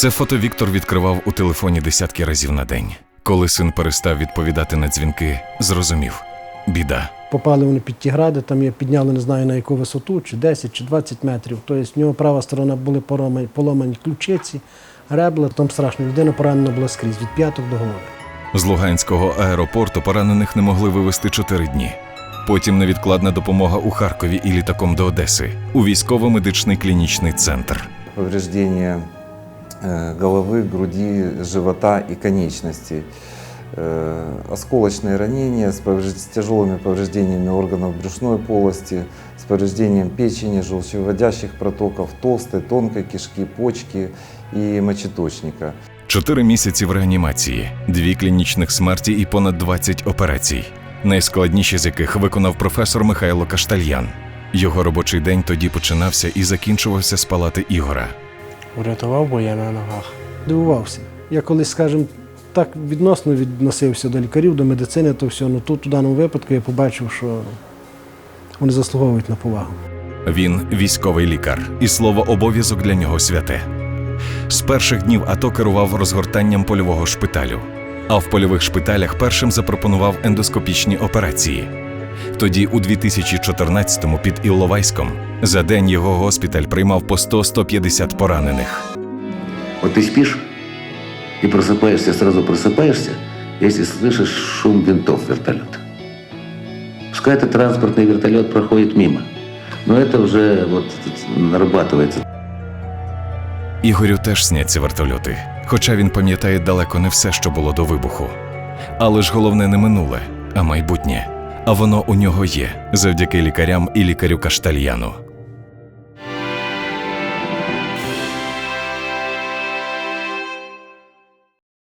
Це фото Віктор відкривав у телефоні десятки разів на день. Коли син перестав відповідати на дзвінки, зрозумів біда. Попали вони під ті гради, там я підняли не знаю на яку висоту, чи 10, чи 20 метрів. Тобто в нього права сторона були поромані, поломані ключиці, ребла, там страшно. Людина поранена була скрізь від п'яток до голови. З Луганського аеропорту поранених не могли вивезти чотири дні. Потім невідкладна допомога у Харкові і літаком до Одеси у військово-медичний клінічний центр. повреждения э, головы, груди, живота и конечностей. Э, Осколочные ранения с, повреж- с тяжелыми повреждениями органов брюшной полости, с повреждением печени, желчевыводящих протоков, толстой, тонкой кишки, почки и мочеточника. Чотири місяці в реанімації, дві клінічних смерті і понад 20 операцій, найскладніші з яких виконав професор Михайло Каштальян. Його робочий день тоді починався і закінчувався з палати Ігора. Врятував, бо я на ногах. Дивувався. Я колись, скажімо, так відносно відносився до лікарів, до медицини, то все. Ну тут у даному випадку я побачив, що вони заслуговують на повагу. Він військовий лікар, і слово обов'язок для нього святе. З перших днів АТО керував розгортанням польового шпиталю, а в польових шпиталях першим запропонував ендоскопічні операції. Тоді, у 2014-му під Ілловайськом, за день його госпіталь приймав по 100-150 поранених. Вот ты спишь и просыпаешься, сразу просыпаешься, если слышишь шум винтов вертолета. Пускай этот транспортный вертолет проходит мимо, но это уже вот нарабатывается. Ігорю теж сняться вертольоти, хоча він пам'ятає далеко не все, що було до вибуху. Але ж головне не минуле, а майбутнє. А воно у нього є завдяки лікарям і лікарю Каштальяну.